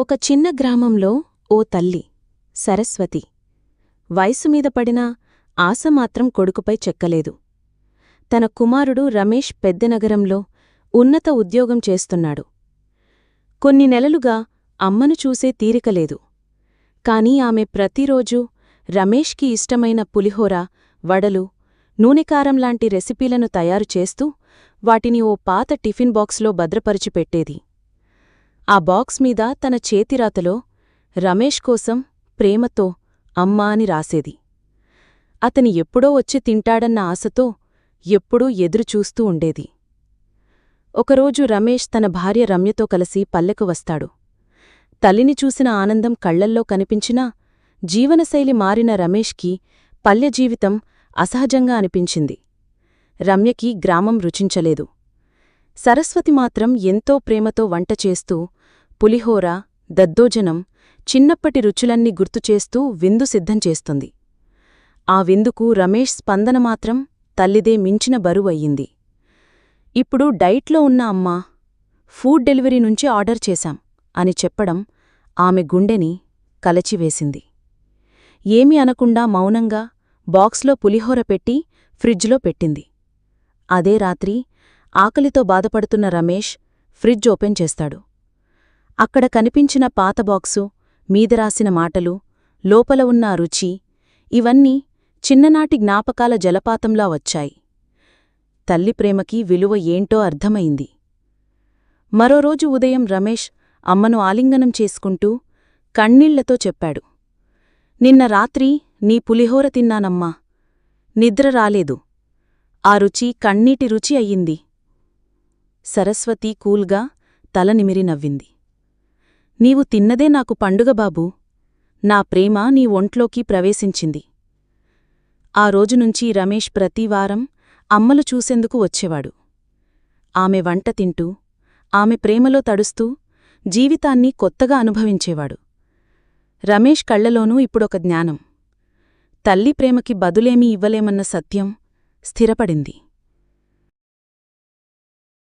ఒక చిన్న గ్రామంలో ఓ తల్లి సరస్వతి. వయసుమీద పడినా ఆశమాత్రం ఆశ మాత్రం కొడుకుపై చెక్కలేదు. తన కుమారుడు రమేష్ పెద్ద నగరంలో ఉన్నత ఉద్యోగం చేస్తున్నాడు. కొన్ని నెలలుగా అమ్మను చూసే తీరికలేదు కాని ఆమె ప్రతిరోజూ రమేష్కి ఇష్టమైన పులిహోర వడలు నూనెకారంలాంటి రెసిపీలను తయారు చేస్తూ వాటిని ఓ పాత టిఫిన్ బాక్స్లో భద్రపరిచిపెట్టేది. ఆ బాక్స్ మీద తన చేతిరాతలో రమేష్ కోసం ప్రేమతో అమ్మా అని రాసేది. అతని ఎప్పుడో వచ్చి తింటాడన్న ఆశతో ఎప్పుడూ ఎదురుచూస్తూ ఉండేది. ఒకరోజు రమేష్ తన భార్య రమ్యతో కలిసి పల్లెకు వస్తాడు. తల్లిని చూసిన ఆనందం కళ్ళల్లో కనిపించినా జీవనశైలి మారిన రమేష్కి పల్లె జీవితం అసహజంగా అనిపించింది. రమ్యకి గ్రామం రుచించలేదు. సరస్వతి మాత్రం ఎంతో ప్రేమతో వంట చేస్తూ పులిహోర దద్దోజనం చిన్నప్పటి రుచులన్నీ గుర్తుచేస్తూ విందు సిద్ధంచేస్తుంది ఆ విందుకు రమేష్ స్పందన మాత్రం తల్లిదే మించిన బరువయ్యింది ఇప్పుడు డైట్లో ఉన్న అమ్మా ఫుడ్ డెలివరీ నుంచి ఆర్డర్ చేశాం అని చెప్పడం ఆమె గుండెని కలచివేసింది. ఏమీ అనకుండా మౌనంగా బాక్స్లో పులిహోర పెట్టి ఫ్రిడ్జ్లో పెట్టింది. అదే రాత్రి ఆకలితో బాధపడుతున్న రమేష్ ఫ్రిడ్జ్ ఓపెన్ చేస్తాడు. అక్కడ కనిపించిన పాత బాక్సు మీద రాసిన మాటలు లోపల ఉన్న రుచి ఇవన్నీ చిన్ననాటి జ్ఞాపకాల జలపాతంలా వచ్చాయి. తల్లి ప్రేమకి విలువ ఏంటో అర్థమైంది. మరో రోజు ఉదయం రమేష్ అమ్మను ఆలింగనం చేసుకుంటూ కన్నీళ్ళతో చెప్పాడు. నిన్న రాత్రి నీ పులిహోర తిన్నానమ్మా. నిద్ర రాలేదు. ఆ రుచి కన్నీటి రుచి అయ్యింది. సరస్వతి కూల్గా తల నిమిరి నవ్వింది. నీవు తిన్నదే నాకు పండుగ బాబూ. నా ప్రేమ నీ ఒంట్లోకి ప్రవేశించింది. ఆ రోజునుంచి రమేష్ ప్రతివారం అమ్మలు చూసేందుకు వచ్చేవాడు. ఆమె వంట తింటూ ఆమె ప్రేమలో తడుస్తూ జీవితాన్ని కొత్తగా అనుభవించేవాడు. రమేష్ కళ్ళలోనూ ఇప్పుడొక జ్ఞానం. తల్లి ప్రేమకి బదులేమీ ఇవ్వలేమన్న సత్యం స్థిరపడింది.